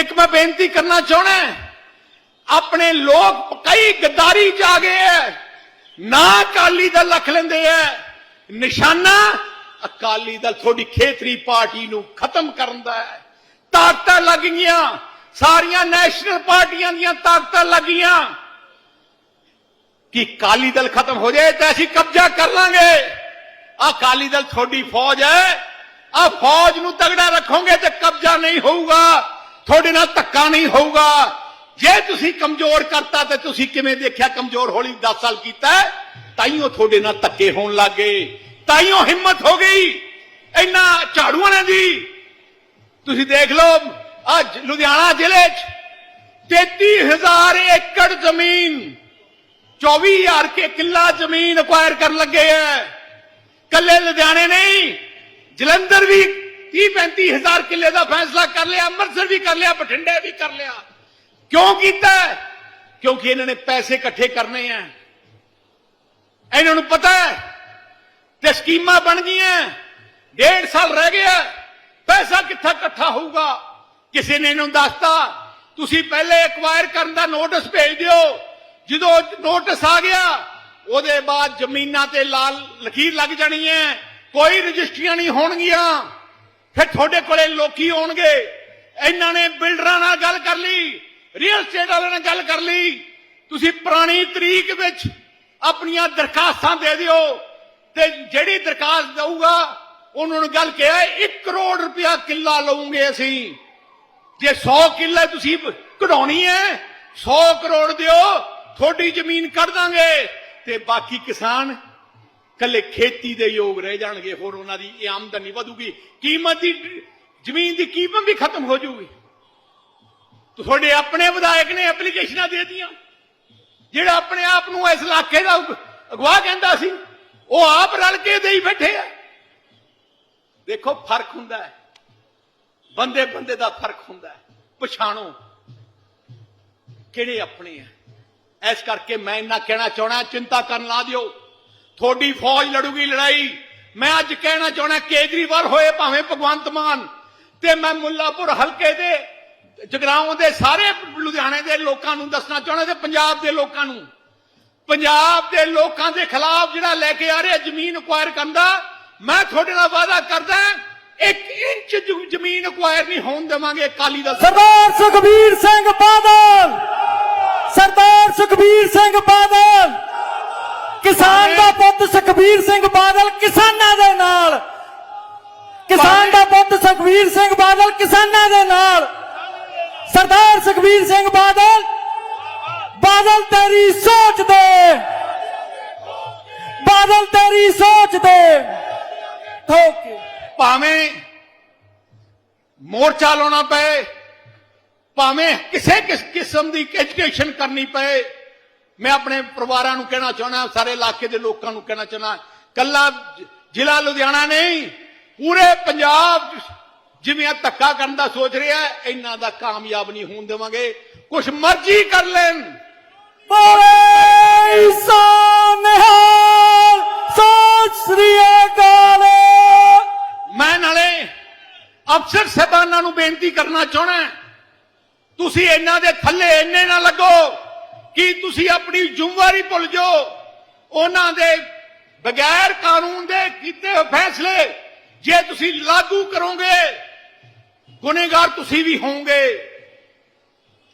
ਇੱਕ ਮੈਂ ਬੇਨਤੀ ਕਰਨਾ ਚਾਹਣਾ ਆਪਣੇ ਲੋਕ ਕਈ ਗੱਦਾਰੀ ਚ ਆ ਗਏ ਹੈ। ਨਾ ਅਕਾਲੀ ਦਲ ਰੱਖ ਲੈਂਦੇ ਹੈ। ਨਿਸ਼ਾਨਾ ਅਕਾਲੀ ਦਲ ਤੁਹਾਡੀ ਖੇਤਰੀ ਪਾਰਟੀ ਨੂੰ ਖਤਮ ਕਰਨ ਦਾ ਹੈ। ਤਾਕਤਾਂ ਲੱਗ ਗਈਆਂ। ਸਾਰੀਆਂ ਨੈਸ਼ਨਲ ਪਾਰਟੀਆਂ ਦੀਆਂ ਤਾਕਤਾਂ ਲੱਗੀਆਂ ਕਿ ਅਕਾਲੀ ਦਲ ਖਤਮ ਹੋ ਜਾਏ ਤਾਂ ਅਸੀਂ ਕਬਜ਼ਾ ਕਰ ਲਾਂਗੇ। ਆ ਅਕਾਲੀ ਦਲ ਤੁਹਾਡੀ ਫੌਜ ਹੈ। ਆ ਫੌਜ ਨੂੰ ਤਗੜਾ ਰੱਖੋਗੇ ਤੇ ਕਬਜ਼ਾ ਨਹੀਂ ਹੋਊਗਾ। ਤੁਹਾਡੇ ਨਾਲ ਧੱਕਾ ਨਹੀਂ ਹੋਊਗਾ। ਜੇ ਤੁਸੀਂ ਕਮਜ਼ੋਰ ਕਰਤਾ ਤੇ ਤੁਸੀਂ ਕਿਵੇਂ ਦੇਖਿਆ ਕਮਜ਼ੋਰ ਹੋਲੀ 10 ਸਾਲ ਕੀਤਾ ਤਾਈਓ ਤੁਹਾਡੇ ਨਾਲ ਧੱਕੇ ਹੋਣ ਲੱਗੇ। ਤਾਈਓ ਹਿੰਮਤ ਹੋ ਗਈ। ਇੰਨਾ ਝਾੜੂਆਂ ਨੇ ਜੀ ਤੁਸੀਂ ਦੇਖ ਲਓ, ਅੱਜ ਲੁਧਿਆਣਾ ਜ਼ਿਲ੍ਹੇ 'ਚ 33000 ਏਕੜ ਜ਼ਮੀਨ 24000 ਕੇ ਕਿੱਲਾ ਜ਼ਮੀਨ ਅਕਵਾਇਰ ਕਰਨ ਲੱਗੇ ਐ ਕੱਲੇ ਲੁਧਿਆਣੇ ਨਹੀਂ ਜਲੰਧਰ ਵੀ 30 35000 ਕਿੱਲੇ ਦਾ ਫੈਸਲਾ ਕਰ ਲਿਆ ਅੰਮ੍ਰਿਤਸਰ ਵੀ ਕਰ ਲਿਆ ਬਠਿੰਡੇ ਵੀ ਕਰ ਲਿਆ ਕਿਉਂ ਕੀਤਾ ਹੈ? ਕਿਉਂਕਿ ਇਹਨਾਂ ਨੇ ਪੈਸੇ ਇਕੱਠੇ ਕਰਨੇ ਆ ਇਹਨਾਂ ਨੂੰ ਪਤਾ ਹੈ ਤੇ ਸਕੀਮਾਂ ਬਣ ਗਈਆਂ ਡੇਢ ਸਾਲ ਰਹਿ ਗਿਆ ਪੈਸਾ ਕਿੱਥਾ ਇਕੱਠਾ ਹੋਊਗਾ ਕਿਸੇ ਨੇ ਇਹਨੂੰ ਦੱਸਤਾ ਤੁਸੀਂ ਪਹਿਲੇ ਐਕਵਾਇਰ ਕਰਨ ਦਾ ਨੋਟਿਸ ਭੇਜ ਦਿਓ ਜਦੋਂ ਨੋਟਿਸ ਆ ਗਿਆ, ਉਹਦੇ ਬਾਅਦ ਜ਼ਮੀਨਾਂ ਤੇ ਲਾਲ ਲਕੀਰ ਲੱਗ ਜਾਣੀ ਹੈ। ਕੋਈ ਰਜਿਸਟਰੀਆਂ ਨਹੀਂ ਹੋਣਗੀਆਂ। ਫਿਰ ਤੁਹਾਡੇ ਕੋਲੇ ਲੋਕੀ ਆਉਣਗੇ। ਇਹਨਾਂ ਨੇ ਬਿਲਡਰਾਂ ਨਾਲ ਗੱਲ ਕਰ ਲਈ ਰੀਅਲ ਸਟੇਟ ਵਾਲਿਆਂ ਨਾਲ ਗੱਲ ਕਰ ਲਈ। ਤੁਸੀਂ ਪੁਰਾਣੀ ਤਰੀਕ ਵਿੱਚ ਆਪਣੀਆਂ ਦਰਖਾਸਤਾਂ ਦੇ ਦਿਓ ਤੇ ਜਿਹੜੀ ਦਰਖਾਸਤ ਦਊਗਾ, ਉਹਨਾਂ ਨੂੰ ਗੱਲ ਕਿਹਾ 1 ਕਰੋੜ ਰੁਪਇਆ ਕਿੱਲਾ ਲਵਾਂਗੇ ਅਸੀਂ। ਜੇ 100 ਕਿੱਲੇ ਤੁਸੀਂ ਕਢਾਉਣੀ ਹੈ 100 ਕਰੋੜ ਦਿਓ ਤੁਹਾਡੀ ਜ਼ਮੀਨ ਕੱਢ ਦਾਂਗੇ ਤੇ ਬਾਕੀ ਕਿਸਾਨ ਕੱਲੇ ਖੇਤੀ ਦੇ ਯੋਗ ਰਹਿ ਜਾਣਗੇ, ਹੋਰ ਉਹਨਾਂ ਦੀ ਇਹ ਆਮਦਨੀ ਵਧੂਗੀ। ਕੀਮਤ ਦੀ ਜ਼ਮੀਨ ਦੀ ਕੀਮਤ ਵੀ ਖਤਮ ਹੋ ਜਾਊਗੀ। ਤੁਹਾਡੇ ਆਪਣੇ ਵਿਧਾਇਕ ਨੇ ਐਪਲੀਕੇਸ਼ਨਾਂ ਦੇ ਦਿੱਤੀਆਂ। ਜਿਹੜਾ ਆਪਣੇ ਆਪ ਨੂੰ ਇਸ ਇਲਾਕੇ ਦਾ ਅਗਵਾ ਕਹਿੰਦਾ ਸੀ, ਉਹ ਆਪ ਰਲ ਕੇ ਦੇਈ ਬੈਠੇ ਆ। ਦੇਖੋ, ਫ਼ਰਕ ਹੁੰਦਾ ਹੈ। ਬੰਦੇ ਬੰਦੇ ਦਾ ਫ਼ਰਕ ਹੁੰਦਾ ਹੈ। ਪਛਾਣੋ ਕਿਹੜੇ ਆਪਣੇ ਆ। ਇਸ ਕਰਕੇ ਮੈਂ ਇੰਨਾ ਕਹਿਣਾ ਚਾਹਣਾ ਚਿੰਤਾ ਕਰਨ ਲਾ ਦਿਓ। ਤੁਹਾਡੀ ਫੌਜ ਲੜੂਗੀ ਲੜਾਈ। ਮੈਂ ਅੱਜ ਕਹਿਣਾ ਚਾਹਣਾ ਕੇਜਰੀਵਾਲ ਹੋਏ ਭਾਵੇਂ ਭਗਵੰਤ ਮਾਨ ਤੇ ਮੈਂ ਮੁੱਲਾਪੁਰ ਹਲਕੇ ਦੇ, ਜਗਰਾਉਂ ਦੇ ਸਾਰੇ ਲੁਧਿਆਣੇ ਦੇ ਲੋਕਾਂ ਨੂੰ ਦੱਸਣਾ ਚਾਹੁੰਦਾ ਤੇ ਪੰਜਾਬ ਦੇ ਲੋਕਾਂ ਨੂੰ। ਪੰਜਾਬ ਦੇ ਲੋਕਾਂ ਦੇ ਖਿਲਾਫ ਜਿਹੜਾ ਲੈ ਕੇ ਆ ਰਿਹਾ ਜ਼ਮੀਨ ਅਕਵਾਇਰ ਕਰਨ ਦਾ, ਮੈਂ ਤੁਹਾਡੇ ਨਾਲ ਵਾਅਦਾ ਕਰਦਾ, ਇੱਕ ਇੰਚ ਜ਼ਮੀਨ ਅਕਵਾਇਰ ਨਹੀਂ ਹੋਣ ਦੇਵਾਂਗੇ ਅਕਾਲੀ ਦਲ। ਸਰਦਾਰ ਸੁਖਬੀਰ ਸਿੰਘ ਬਾਦਲ! ਸਰਦਾਰ ਸੁਖਬੀਰ ਸਿੰਘ ਬਾਦਲ ਕਿਸਾਨ ਦਾ ਪੁੱਤ ਸੁਖਬੀਰ ਸਿੰਘ ਬਾਦਲ ਕਿਸਾਨਾਂ ਦੇ ਨਾਲ ਕਿਸਾਨ ਦਾ ਪੁੱਤ ਸੁਖਬੀਰ ਸਿੰਘ ਬਾਦਲ ਕਿਸਾਨਾਂ ਦੇ ਨਾਲ ਸਰਦਾਰ ਸੁਖਬੀਰ ਸਿੰਘ ਬਾਦਲ ਬਾਦਲ ਤੇਰੀ ਸੋਚ ਦੇ ਬਾਦਲ ਤੇਰੀ ਸੋਚ ਦੇ ਠੋਕੇ ਭਾਵੇਂ ਮੋਰਚਾ ਲਾਉਣਾ ਪਏ ਭਾਵੇਂ ਕਿਸੇ ਕਿਸ ਕਿਸਮ ਦੀ ਐਜੂਕੇਸ਼ਨ ਕਰਨੀ ਪਏ। ਮੈਂ ਆਪਣੇ ਪਰਿਵਾਰਾਂ ਨੂੰ ਕਹਿਣਾ ਚਾਹੁੰਦਾ ਸਾਰੇ ਇਲਾਕੇ ਦੇ ਲੋਕਾਂ ਨੂੰ ਕਹਿਣਾ ਚਾਹੁੰਦਾ ਕੱਲਾ ਜ਼ਿਲ੍ਹਾ ਲੁਧਿਆਣਾ ਨਹੀਂ ਪੂਰੇ ਪੰਜਾਬ ਜਿਵੇਂ ਧੱਕਾ ਕਰਨ ਦਾ ਸੋਚ ਰਿਹਾ ਇਹਨਾਂ ਦਾ ਕਾਮਯਾਬ ਨਹੀਂ ਹੋਣ ਦੇਵਾਂਗੇ। ਕੁਛ ਮਰਜ਼ੀ ਕਰ ਲੈਣ। ਬੋਲੇ ਸੋਨਿਹਾਲ ਸਤਿ ਸ੍ਰੀ ਅਕਾਲ। ਮੈਂ ਨਾਲੇ ਅਫਸਰ ਸਾਹਿਬਾਨਾਂ ਨੂੰ ਬੇਨਤੀ ਕਰਨਾ ਚਾਹਣਾ ਤੁਸੀਂ ਇਹਨਾਂ ਦੇ ਥੱਲੇ ਇੰਨੇ ਨਾ ਲੱਗੋ ਕਿ ਤੁਸੀਂ ਆਪਣੀ ਜ਼ਿੰਮੇਵਾਰੀ ਭੁੱਲ ਜਾਓ। ਉਹਨਾਂ ਦੇ ਬਗੈਰ ਕਾਨੂੰਨ ਦੇ ਕੀਤੇ ਹੋਏ ਫੈਸਲੇ ਜੇ ਤੁਸੀਂ ਲਾਗੂ ਕਰੋਗੇ, ਗੁਨੇਗਾਰ ਤੁਸੀਂ ਵੀ ਹੋਵੋਗੇ।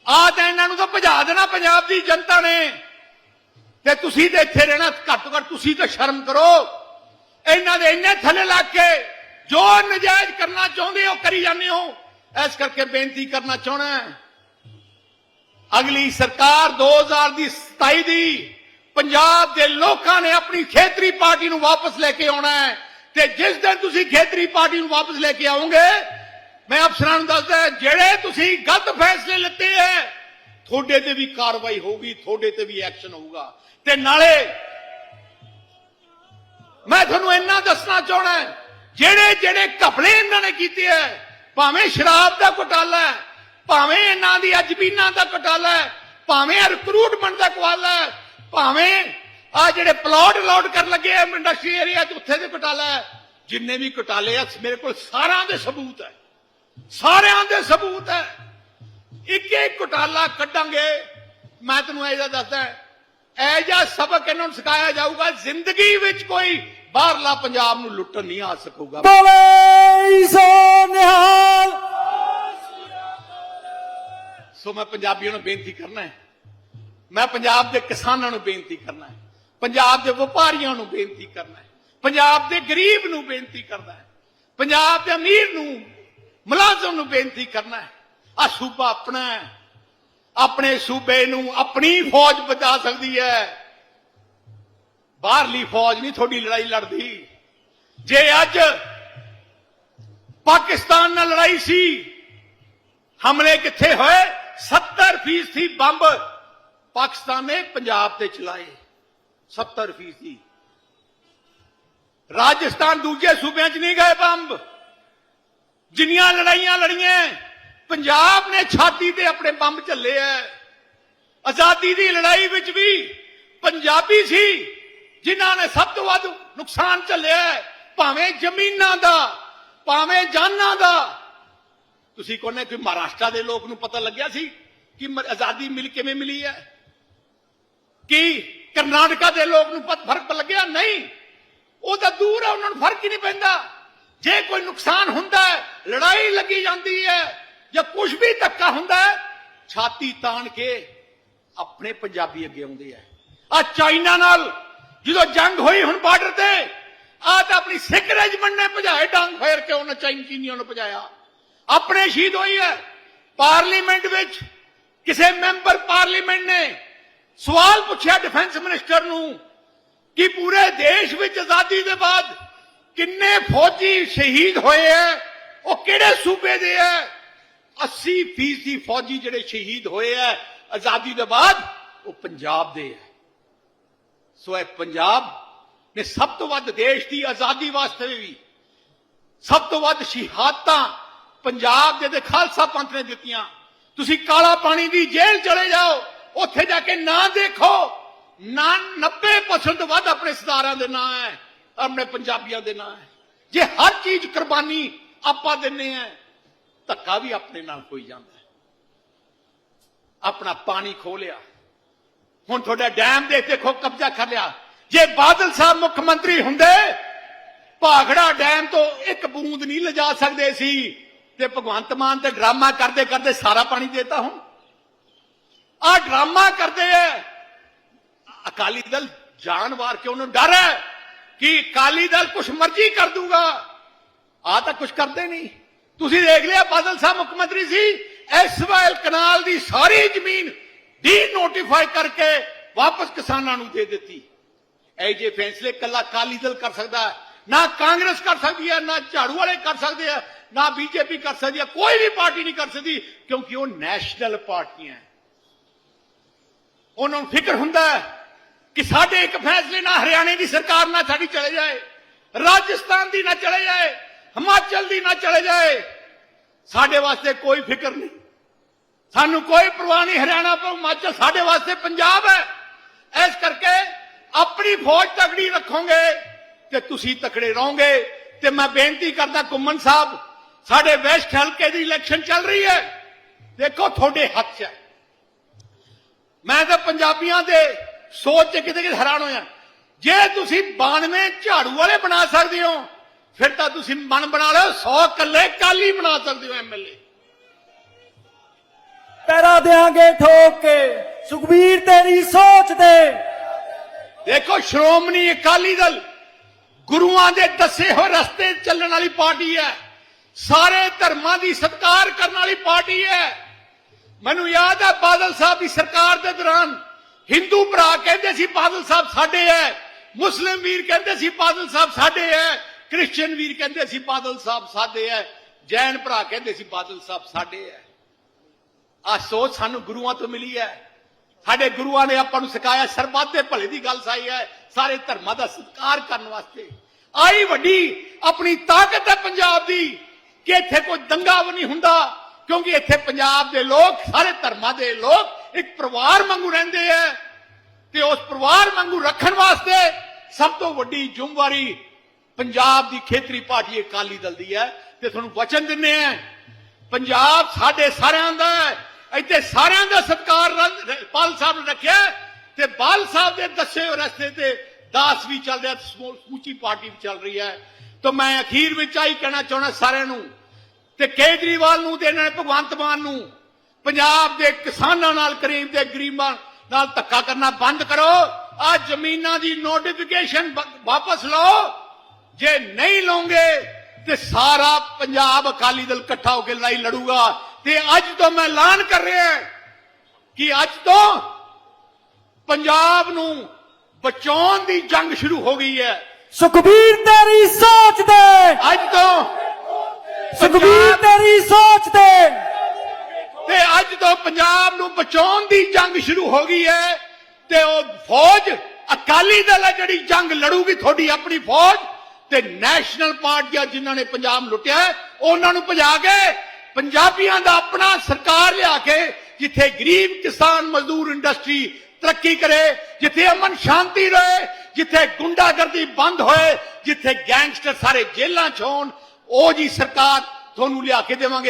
ਆ ਤਾਂ ਇਹਨਾਂ ਨੂੰ ਤਾਂ ਭਜਾ ਦੇਣਾ ਪੰਜਾਬ ਦੀ ਜਨਤਾ ਨੇ। ਤੇ ਤੁਸੀਂ ਤੇ ਇੱਥੇ ਰਹਿਣਾ ਘੱਟ ਘੱਟ ਤੁਸੀਂ ਤਾਂ ਸ਼ਰਮ ਕਰੋ। ਇਹਨਾਂ ਦੇ ਇੰਨੇ ਥੱਲੇ ਲੱਗ ਕੇ ਜੋ ਨਜਾਇਜ਼ ਕਰਨਾ ਚਾਹੁੰਦੇ ਹੋ, ਕਰੀ ਜਾਂਦੇ ਹੋ। ਇਸ ਕਰਕੇ ਬੇਨਤੀ ਕਰਨਾ ਚਾਹਣਾ ਅਗਲੀ ਸਰਕਾਰ 2000 ਦੀ 27 ਦੀ ਪੰਜਾਬ ਦੇ ਲੋਕਾਂ ਨੇ ਆਪਣੀ ਖੇਤਰੀ ਪਾਰਟੀ ਨੂੰ ਵਾਪਸ ਲੈ ਕੇ ਆਉਣਾ ਹੈ ਤੇ ਜਿਸ ਦਿਨ ਤੁਸੀਂ ਖੇਤਰੀ ਪਾਰਟੀ ਨੂੰ ਵਾਪਸ ਲੈ ਕੇ ਆਉਂਗੇ ਮੈਂ ਅਫਸਰਾਂ ਨੂੰ ਦੱਸਦਾ ਜਿਹੜੇ ਤੁਸੀਂ ਗਲਤ ਫੈਸਲੇ ਲਿੱਤੇ ਹੈ, ਤੁਹਾਡੇ ਤੇ ਵੀ ਕਾਰਵਾਈ ਹੋਊਗੀ, ਤੁਹਾਡੇ ਤੇ ਵੀ ਐਕਸ਼ਨ ਹੋਊਗਾ। ਤੇ ਨਾਲੇ ਮੈਂ ਤੁਹਾਨੂੰ ਇੰਨਾ ਦੱਸਣਾ ਚਾਹਣਾ ਜਿਹੜੇ ਜਿਹੜੇ ਘਪਲੇ ਇਹਨਾਂ ਨੇ ਕੀਤੇ ਐ ਭਾਵੇਂ ਸ਼ਰਾਬ ਦਾ ਘੁਟਾਲਾ ਹੈ ਭਾਵੇਂ ਇਹਨਾਂ ਦੀ ਅਜਬੀਨਾਂ ਦਾ ਘੁਟਾਲਾ ਹੈ, ਭਾਵੇਂ ਰਿਕਰੂਟਮੈਂਟ ਦਾ ਘੁਟਾਲਾ ਹੈ, ਭਾਵੇਂ ਆ ਜਿਹੜੇ ਪਲਾਟ ਅਲਾਟ ਕਰਨ ਲੱਗੇ ਆ ਇੰਡਸਟਰੀ ਏਰੀਆ 'ਚ, ਉੱਥੇ ਦੇ ਘੁਟਾਲਾ ਹੈ। ਜਿੰਨੇ ਵੀ ਘੁਟਾਲੇ ਆ, ਮੇਰੇ ਕੋਲ ਸਾਰਿਆਂ ਦੇ ਸਬੂਤ ਹੈ। ਸਾਰਿਆਂ ਦੇ ਸਬੂਤ ਹੈ। ਇੱਕ ਇੱਕ ਘੁਟਾਲਾ ਕੱਢਾਂਗੇ। ਮੈਂ ਤੈਨੂੰ ਇਹਦਾ ਦੱਸਦਾ ਐ ਜਿਹਾ ਸਬਕ ਇਹਨਾਂ ਨੂੰ ਸਿਖਾਇਆ ਜਾਊਗਾ, ਜ਼ਿੰਦਗੀ ਵਿੱਚ ਕੋਈ ਬਾਹਰਲਾ ਪੰਜਾਬ ਨੂੰ ਲੁੱਟਣ ਨਹੀਂ ਆ ਸਕੂਗਾ। ਬੋਲੇ ਸੋਨਿਹਾਲ ਸੋ ਮੈਂ ਪੰਜਾਬੀਆਂ ਨੂੰ ਬੇਨਤੀ ਕਰਨਾ ਹੈ। ਮੈਂ ਪੰਜਾਬ ਦੇ ਕਿਸਾਨਾਂ ਨੂੰ ਬੇਨਤੀ ਕਰਨਾ ਹੈ। ਪੰਜਾਬ ਦੇ ਵਪਾਰੀਆਂ ਨੂੰ ਬੇਨਤੀ ਕਰਨਾ ਹੈ। ਪੰਜਾਬ ਦੇ ਗਰੀਬ ਨੂੰ ਬੇਨਤੀ ਕਰਨਾ ਹੈ। ਪੰਜਾਬ ਦੇ ਅਮੀਰ ਨੂੰ, ਮੁਲਾਜ਼ਮ ਨੂੰ ਬੇਨਤੀ ਕਰਨਾ ਹੈ। ਆ ਸੂਬਾ ਆਪਣਾ ਹੈ। ਆਪਣੇ ਸੂਬੇ ਨੂੰ ਆਪਣੀ ਫੌਜ ਬਚਾ ਸਕਦੀ ਹੈ। ਬਾਹਰਲੀ ਫੌਜ ਨਹੀਂ, ਤੁਹਾਡੀ ਲੜਾਈ ਲੜਦੀ। ਜੇ ਅੱਜ ਪਾਕਿਸਤਾਨ ਨਾਲ ਲੜਾਈ ਸੀ, ਹਮਲੇ ਕਿੱਥੇ ਹੋਏ? 70 ਫੀਸਦੀ ਬੰਬ ਪਾਕਿਸਤਾਨ ਨੇ ਪੰਜਾਬ ਤੇ ਚਲਾਏ 70 ਫੀਸਦੀ ਰਾਜਸਥਾਨ ਦੂਜੇ ਸੂਬਿਆਂ 'ਚ ਨਹੀਂ ਗਏ ਬੰਬ ਜਿੰਨੀਆਂ ਲੜਾਈਆਂ ਲੜੀਆਂ ਪੰਜਾਬ ਨੇ ਛਾਤੀ ਤੇ ਆਪਣੇ ਬੰਬ ਝੱਲੇ ਐ ਆਜ਼ਾਦੀ ਦੀ ਲੜਾਈ ਵਿੱਚ ਵੀ ਪੰਜਾਬੀ ਸੀ ਜਿਨ੍ਹਾਂ ਨੇ ਸਭ ਤੋਂ ਵੱਧ ਨੁਕਸਾਨ ਝੱਲਿਆ ਹੈ, ਭਾਵੇਂ ਜ਼ਮੀਨਾਂ ਦਾ ਭਾਵੇਂ ਜਾਨਾਂ ਦਾ ਤੁਸੀਂ ਕਹਿੰਦੇ ਕੋਈ ਮਹਾਰਾਸ਼ਟਰ ਦੇ ਲੋਕ ਨੂੰ ਪਤਾ ਲੱਗਿਆ ਸੀ ਕਿ ਆਜ਼ਾਦੀ ਮਿਲ ਕਿਵੇਂ ਮਿਲੀ ਹੈ? ਕਿ ਕਰਨਾਟਕਾ ਦੇ ਲੋਕ ਨੂੰ ਫ਼ਰਕ ਲੱਗਿਆ? ਨਹੀਂ। ਉਹ ਤਾਂ ਦੂਰ ਹੈ, ਉਹਨਾਂ ਨੂੰ ਫ਼ਰਕ ਹੀ ਨਹੀਂ ਪੈਂਦਾ। ਜੇ ਕੋਈ ਨੁਕਸਾਨ ਹੁੰਦਾ ਹੈ, ਲੜਾਈ ਲੱਗੀ ਜਾਂਦੀ ਹੈ ਜਾਂ ਕੁਝ ਵੀ ਧੱਕਾ ਹੁੰਦਾ ਹੈ, ਛਾਤੀ ਤਾਣ ਕੇ ਆਪਣੇ ਪੰਜਾਬੀ ਅੱਗੇ ਆਉਂਦੇ ਆ। ਆ ਚਾਈਨਾ ਨਾਲ ਜਦੋਂ ਜੰਗ ਹੋਈ ਹੁਣ ਬਾਰਡਰ ਤੇ ਆ ਤਾਂ ਆਪਣੀ ਸਿੱਖ ਰੈਜੀਮੈਂਟ ਨੇ ਭਜਾਏ, ਡਾਂਗ ਫੇਰ ਕੇ ਉਹਨਾਂ ਚਾਈਨ ਨੂੰ ਭਜਾਇਆ? ਆਪਣੇ ਸ਼ਹੀਦ ਹੋਈ ਹੈ। ਪਾਰਲੀਮੈਂਟ ਵਿੱਚ ਕਿਸੇ ਮੈਂਬਰ ਪਾਰਲੀਮੈਂਟ ਨੇ ਸਵਾਲ ਪੁੱਛਿਆ ਡਿਫੈਂਸ ਮਿਨਿਸਟਰ ਨੂੰ ਕਿ ਪੂਰੇ ਦੇਸ਼ ਵਿੱਚ ਆਜ਼ਾਦੀ ਦੇ ਬਾਅਦ ਕਿੰਨੇ ਫੌਜੀ ਸ਼ਹੀਦ ਹੋਏ ਐ ਉਹ ਕਿਹੜੇ ਸੂਬੇ ਦੇ ਐ 80 ਫੀਸਦੀ ਫੌਜੀ ਜਿਹੜੇ ਸ਼ਹੀਦ ਹੋਏ ਐ ਆਜ਼ਾਦੀ ਦੇ ਬਾਅਦ ਉਹ ਪੰਜਾਬ ਦੇ ਐ ਸੋ ਇਹ ਪੰਜਾਬ ਨੇ ਸਭ ਤੋਂ ਵੱਧ ਦੇਸ਼ ਦੀ ਆਜ਼ਾਦੀ ਵਾਸਤੇ ਵੀ ਸਭ ਤੋਂ ਵੱਧ ਸ਼ਹਾਦਤਾਂ ਪੰਜਾਬ ਦੇ ਤੇ ਖਾਲਸਾ ਪੰਥ ਨੇ ਦਿੱਤੀਆਂ। ਤੁਸੀਂ ਕਾਲਾ ਪਾਣੀ ਦੀ ਜੇਲ੍ਹ ਚਲੇ ਜਾਓ, ਉੱਥੇ ਜਾ ਕੇ ਨਾਂ ਦੇਖੋ। ਨਾ 90% ਤੋਂ ਵੱਧ ਆਪਣੇ ਸਰਦਾਰਾਂ ਦੇ ਨਾਂ ਹੈ, ਆਪਣੇ ਪੰਜਾਬੀਆਂ ਦੇ ਨਾਂ ਹੈ। ਜੇ ਹਰ ਚੀਜ਼ ਕੁਰਬਾਨੀ ਆਪਾਂ ਦਿੰਨੇ ਆ ਧੱਕਾ ਵੀ ਆਪਣੇ ਨਾਲ ਹੋਈ ਜਾਂਦਾ ਆਪਣਾ ਪਾਣੀ ਖੋ ਲਿਆ। ਹੁਣ ਤੁਹਾਡਾ ਡੈਮ ਦੇ ਦੇਖੋ ਕਬਜ਼ਾ ਕਰ ਲਿਆ। ਜੇ ਬਾਦਲ ਸਾਹਿਬ ਮੁੱਖ ਮੰਤਰੀ ਹੁੰਦੇ, ਭਾਖੜਾ ਡੈਮ ਤੋਂ ਇੱਕ ਬੂੰਦ ਨਹੀਂ ਲਿਜਾ ਸਕਦੇ ਸੀ। ਤੇ ਭਗਵੰਤ ਮਾਨ ਤੇ ਡਰਾਮਾ ਕਰਦੇ ਕਰਦੇ ਸਾਰਾ ਪਾਣੀ ਦੇਤਾ ਹੁਣ। ਆ ਡਰਾਮਾ ਕਰਦੇ ਐ। ਅਕਾਲੀ ਦਲ ਜਾਨ ਵਾਰ ਉਹਨੂੰ ਡਰ ਹੈ ਕਿ ਅਕਾਲੀ ਦਲ ਕੁਛ ਮਰਜ਼ੀ ਕਰ ਦੂਗਾ। ਆ ਤਾਂ ਕੁਛ ਕਰਦੇ ਨਹੀਂ। ਤੁਸੀਂ ਦੇਖ ਲਿਆ ਬਾਦਲ ਸਾਹਿਬ ਮੁੱਖ ਮੰਤਰੀ ਸੀ। ਐਸਵਾਇਲ ਕਨਾਲ ਦੀ ਸਾਰੀ ਜ਼ਮੀਨ ਡੀ ਨੋਟੀਫਾਈ ਕਰਕੇ ਵਾਪਸ ਕਿਸਾਨਾਂ ਨੂੰ ਦੇ ਦਿੱਤੀ। ਇਹ ਜੇ ਫੈਸਲੇ ਕੱਲਾ ਅਕਾਲੀ ਦਲ ਕਰ ਸਕਦਾ। ਹੈ ਨਾ ਕਾਂਗਰਸ ਕਰ ਸਕਦੀ ਹੈ, ਨਾ ਝਾੜੂ ਵਾਲੇ ਕਰ ਸਕਦੇ ਆ, ਨਾ ਬੀਜੇਪੀ ਕਰ ਸਕਦੀ ਹੈ ਕੋਈ ਵੀ ਪਾਰਟੀ ਨਹੀਂ ਕਰ ਸਕਦੀ, ਕਿਉਂਕਿ ਉਹ ਨੈਸ਼ਨਲ ਪਾਰਟੀਆਂ ਉਹਨਾਂ ਨੂੰ ਫਿਕਰ ਹੁੰਦਾ ਕਿ ਸਾਡੇ ਇੱਕ ਫੈਸਲੇ ਨਾਲ ਹਰਿਆਣੇ ਦੀ ਸਰਕਾਰ ਨਾ ਸਾਡੀ ਚਲੇ ਜਾਏ, ਰਾਜਸਥਾਨ ਦੀ ਨਾ ਚਲੇ ਜਾਏ, ਹਿਮਾਚਲ ਦੀ ਨਾ ਚਲੇ ਜਾਏ। ਸਾਡੇ ਵਾਸਤੇ ਕੋਈ ਫਿਕਰ ਨਹੀਂ। ਸਾਨੂੰ ਕੋਈ ਪਰਵਾਹ ਨਹੀਂ, ਹਰਿਆਣਾ ਪਰ ਹਿਮਾਚਲ ਸਾਡੇ ਵਾਸਤੇ ਪੰਜਾਬ ਹੈ। ਇਸ ਕਰਕੇ ਆਪਣੀ ਫੌਜ ਤਕੜੀ ਰੱਖੋਗੇ। ਤੇ ਤੁਸੀਂ ਤਕੜੇ ਰਹੋਗੇ। ਤੇ ਮੈਂ ਬੇਨਤੀ ਕਰਦਾ ਕੁੰਮਨ ਸਾਹਿਬ ਸਾਡੇ ਵੈਸਟ ਹਲਕੇ ਦੀ ਇਲੈਕਸ਼ਨ ਚੱਲ ਰਹੀ ਹੈ। ਦੇਖੋ ਤੁਹਾਡੇ ਹੱਥ 'ਚ ਹੈ। ਮੈਂ ਤਾਂ ਪੰਜਾਬੀਆਂ ਦੇ ਸੋਚ 'ਚ ਕਿਤੇ ਕਿਤੇ ਹੈਰਾਨ ਹੋਇਆ। ਜੇ ਤੁਸੀਂ 92 ਝਾੜੂ ਵਾਲੇ ਬਣਾ ਸਕਦੇ ਹੋ ਫਿਰ ਤਾਂ ਤੁਸੀਂ ਮਨ ਬਣਾ ਲਓ 100 ਕੱਲੇ ਕਾਲੀ ਬਣਾ ਸਕਦੇ ਹੋ ਐਮਐਲਏ ਪੈਰਾ ਦੇਾਂਗੇ ਠੋਕ ਕੇ ਸੁਖਬੀਰ ਤੇਰੀ ਸੋਚ ਦੇ ਦੇਖੋ ਸ਼੍ਰੋਮਣੀ ਅਕਾਲੀ ਦਲ ਗੁਰੂਆਂ ਦੇ ਦੱਸੇ ਹੋਏ ਰਸਤੇ ਚੱਲਣ ਵਾਲੀ ਪਾਰਟੀ ਹੈ। ਸਾਰੇ ਧਰਮਾਂ ਦੀ ਸਤਿਕਾਰ ਕਰਨ ਵਾਲੀ ਪਾਰਟੀ ਹੈ। ਮੈਨੂੰ ਯਾਦ ਹੈ ਬਾਦਲ ਸਾਹਿਬ ਦੀ ਸਰਕਾਰ ਦੇ ਦੌਰਾਨ ਹਿੰਦੂ ਭਰਾ ਕਹਿੰਦੇ ਸੀ, ਬਾਦਲ ਸਾਹਿਬ ਸਾਡੇ ਹੈ। ਮੁਸਲਿਮ ਵੀਰ ਕਹਿੰਦੇ ਸੀ, ਬਾਦਲ ਸਾਹਿਬ ਸਾਡੇ ਹੈ। ਕ੍ਰਿਸਚੀਅਨ ਵੀਰ ਕਹਿੰਦੇ ਸੀ, ਬਾਦਲ ਸਾਹਿਬ ਸਾਡੇ ਹੈ। ਜੈਨ ਭਰਾ ਕਹਿੰਦੇ ਸੀ, ਬਾਦਲ ਸਾਹਿਬ ਸਾਡੇ ਹੈ। ਆ ਸੋਚ ਸਾਨੂੰ ਗੁਰੂਆਂ ਤੋਂ ਮਿਲੀ ਹੈ। ਸਾਡੇ ਗੁਰੂਆਂ ਨੇ ਆਪਾਂ ਨੂੰ ਸਿਖਾਇਆ, ਸਰਬੱਤ ਦੇ ਭਲੇ ਦੀ ਗੱਲ ਸਾਈ ਹੈ, ਸਾਰੇ ਧਰਮਾਂ ਦਾ ਸਤਿਕਾਰ ਕਰਨ ਵਾਸਤੇ। ਆਈ ਵੱਡੀ ਆਪਣੀ ਤਾਕਤ ਹੈ ਪੰਜਾਬ ਦੀ, ਕਿ ਇੱਥੇ ਕੋਈ ਦੰਗਾ ਵੀ ਨਹੀਂ ਹੁੰਦਾ, ਕਿਉਂਕਿ ਇੱਥੇ ਪੰਜਾਬ ਦੇ ਲੋਕ, ਸਾਰੇ ਧਰਮਾਂ ਦੇ ਲੋਕ ਇੱਕ ਪਰਿਵਾਰ ਵਾਂਗੂ ਰਹਿੰਦੇ ਆ। ਤੇ ਉਸ ਪਰਿਵਾਰ ਵਾਂਗੂ ਰੱਖਣ ਵਾਸਤੇ ਸਭ ਤੋਂ ਵੱਡੀ ਜ਼ਿੰਮੇਵਾਰੀ ਪੰਜਾਬ ਦੀ ਖੇਤਰੀ ਪਾਰਟੀ ਅਕਾਲੀ ਦਲ ਦੀ ਹੈ। ਤੇ ਤੁਹਾਨੂੰ ਵਚਨ ਦਿੰਨੇ ਆ ਪੰਜਾਬ ਸਾਡੇ ਸਾਰਿਆਂ ਦਾ ਹੈ। ਇੱਥੇ ਸਾਰਿਆਂ ਦਾ ਸਤਿਕਾਰ ਰਨ- ਪਾਲ ਸਾਹਿਬ ਨੇ ਰੱਖਿਆ ਤੇ ਬਾਲ ਸਾਹਿਬ ਦੇ ਦੱਸੇ ਰਸਤੇ ਤੇ ਦਾਸ ਵੀ ਚੱਲ ਰਿਹਾ ਸਮੂਚੀ ਪਾਰਟੀ ਵੀ ਚੱਲ ਰਹੀ ਹੈ। ਤਾਂ ਮੈਂ ਅਖੀਰ ਵਿੱਚ ਆਹੀ ਕਹਿਣਾ ਚਾਹੁੰਦਾ ਸਾਰਿਆਂ ਨੂੰ ਤੇ ਕੇਜਰੀਵਾਲ ਨੂੰ ਤੇ ਇਹਨਾਂ ਨੇ ਭਗਵੰਤ ਮਾਨ ਨੂੰ, ਪੰਜਾਬ ਦੇ ਕਿਸਾਨਾਂ ਨਾਲ ਕਰੀਬ ਦੇ ਗਰੀਬਾਂ ਨਾਲ ਧੱਕਾ ਕਰਨਾ ਬੰਦ ਕਰੋ। ਆ ਜ਼ਮੀਨਾਂ ਦੀ ਨੋਟੀਫਿਕੇਸ਼ਨ ਵਾਪਸ ਲਓ। ਜੇ ਨਹੀਂ ਲਓਗੇ ਤੇ ਸਾਰਾ ਪੰਜਾਬ ਅਕਾਲੀ ਦਲ ਇਕੱਠਾ ਹੋ ਕੇ ਲੜਾਈ ਲੜੂਗਾ। ਤੇ ਅੱਜ ਤੋਂ ਮੈਂ ਐਲਾਨ ਕਰ ਰਿਹਾ ਕਿ ਅੱਜ ਤੋਂ ਪੰਜਾਬ ਨੂੰ ਬਚਾਉਣ ਦੀ ਜੰਗ ਸ਼ੁਰੂ ਹੋ ਗਈ ਹੈ। ਸੁਖਬੀਰ ਤੇਰੀ ਸੋਚ ਦੇ ਅੱਜ ਤੋਂ ਸੁਖਬੀਰ ਤੇਰੀ ਸੋਚ ਦੇ ਤੇ ਅੱਜ ਤੋਂ ਪੰਜਾਬ ਨੂੰ ਬਚਾਉਣ ਦੀ ਜੰਗ ਸ਼ੁਰੂ ਹੋ ਗਈ ਹੈ ਤੇ ਉਹ ਫੌਜ ਅਕਾਲੀ ਦਲ ਹੈ ਜਿਹੜੀ ਜੰਗ ਲੜੂਗੀ ਤੁਹਾਡੀ ਆਪਣੀ ਫੌਜ ਤੇ ਨੈਸ਼ਨਲ ਪਾਰਟੀਆਂ ਜਿਨ੍ਹਾਂ ਨੇ ਪੰਜਾਬ ਲੁੱਟਿਆ ਉਹਨਾਂ ਨੂੰ ਭਜਾ ਕੇ ਪੰਜਾਬੀਆਂ ਦਾ ਆਪਣਾ ਸਰਕਾਰ ਲਿਆ ਕੇ ਜਿੱਥੇ ਗਰੀਬ ਕਿਸਾਨ ਮਜ਼ਦੂਰ ਇੰਡਸਟਰੀ ਤਰੱਕੀ ਕਰੇ, ਜਿੱਥੇ ਅਮਨ ਸ਼ਾਂਤੀ ਰਹੇ, ਜਿੱਥੇ ਗੁੰਡਾਗਰਦੀ ਬੰਦ ਹੋਏ, ਜਿੱਥੇ ਗੈਂਗਸਟਰ ਸਾਰੇ ਜੇਲ੍ਹਾਂ 'ਚ ਹੋਣ, ਉਹ ਜੀ ਸਰਕਾਰ ਤੁਹਾਨੂੰ ਲਿਆ ਕੇ ਦੇਵਾਂਗੇ।